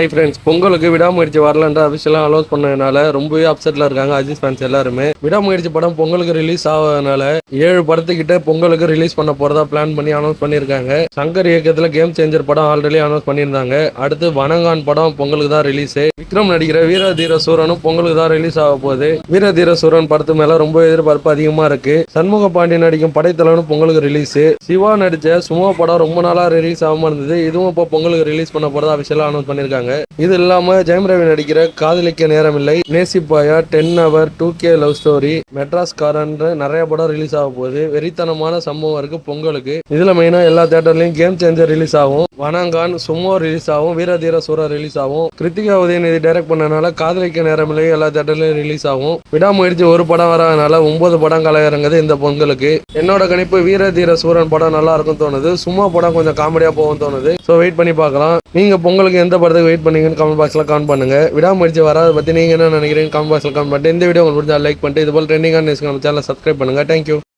Hi friends பொங்கலுக்கு விடாமுயற்சி வரலன்ற அபிஷியலாக allows பண்ணதுனால ரொம்பவே அப்செட்டில் இருக்காங்க அஜித் ஃபேன்ஸ் எல்லாருமே. விடாமுயற்சி படம் பொங்கலுக்கு ரிலீஸ் ஆகாதனால ஏழு படத்துக்கிட்ட பொங்கலுக்கு ரிலீஸ் பண்ண போகிறதா பிளான் பண்ணி அனௌன்ஸ் பண்ணியிருக்காங்க. சங்கர் இயக்கத்தில் கேம் சேஞ்சர் படம் ஆல்ரெடி அனௌன்ஸ் பண்ணியிருந்தாங்க. அடுத்து வனங்கான் படம் பொங்கலுக்கு தான் ரிலீஸ் விக்ரம் நடிக்கிற வீர தீர சூரனும் பொங்கலுக்கு தான் ரிலீஸ் ஆக போகுது. வீர தீர சூரன் படத்து மேல ரொம்ப எதிர்பார்ப்பு அதிகமா இருக்கு. சண்முக பாண்டி நடிக்கும் படைத்தலைவனும் பொங்கலுக்கு ரிலீஸ் சிவா நடிச்ச சுமோ படம் ரொம்ப நாளா ரிலீஸ் ஆகாம இருந்தது. இதுவும் இப்போ பொங்கலுக்கு ரிலீஸ் பண்ண போறதா அபிஷியலா அனௌன்ஸ் பண்ணியிருக்காங்க. இது இல்லாம ஜெயம் ரவி நடிக்கிற Kadhalikka Neramillai. Nesippaya ten hour two K love story Madras காரன்ற நிறைய படம் ரிலீஸ் ஆக போகுது. வெறித்தனமான சம்பவம் இருக்கு பொங்கலுக்கு. இதுல மெயினா எல்லா தேட்டர்லயும் கேம் சேஞ்சர் ரிலீஸ் ஆகும். வனங்கான் சுமோ ரிலீஸ் ஆகும். வீரதீர சூரா ரிலீஸ் ஆகும். கிருத்திகா உதயநிதி டைரக்ட் பண்ணனால காதலிக்க நேரம் இல்லை எல்லா தேட்டர்லயும் ரிலீஸ் ஆகும். விடாமுயற்சி ஒரு படம் வராதனால ஒன்பது படம் கலையறங்குது இந்த பொங்கலுக்கு. என்னோட கணிப்பு வீரதீர சூரன் படம் நல்லா இருக்கும் தோணுது. சும்மா படம் கொஞ்சம் காமெடியா போகும் தோணுது. ஸோ வெயிட் பண்ணி பார்க்கலாம். நீங்க பொங்கலுக்கு எந்த படத்துக்கு வெயிட் பண்ணீங்கன்னு கமெண்ட் பாக்ஸில் கமெண்ட் பண்ணுங்கள் விடாமுயற்சி வராத பற்றி நீங்க என்ன நினைக்கிறீங்க கமெண்ட் பாக்ஸில் கமெண்ட் பண்ணிட்டு இந்த வீடியோ உங்களுக்கு முடிஞ்சால் லைக் பண்ணிட்டு இது போல் ட்ரெண்டிங்கான நியூஸ் நம்ம சேனல் சப்ஸ்கிரைப் பண்ணுங்கள் தேங்க்யூ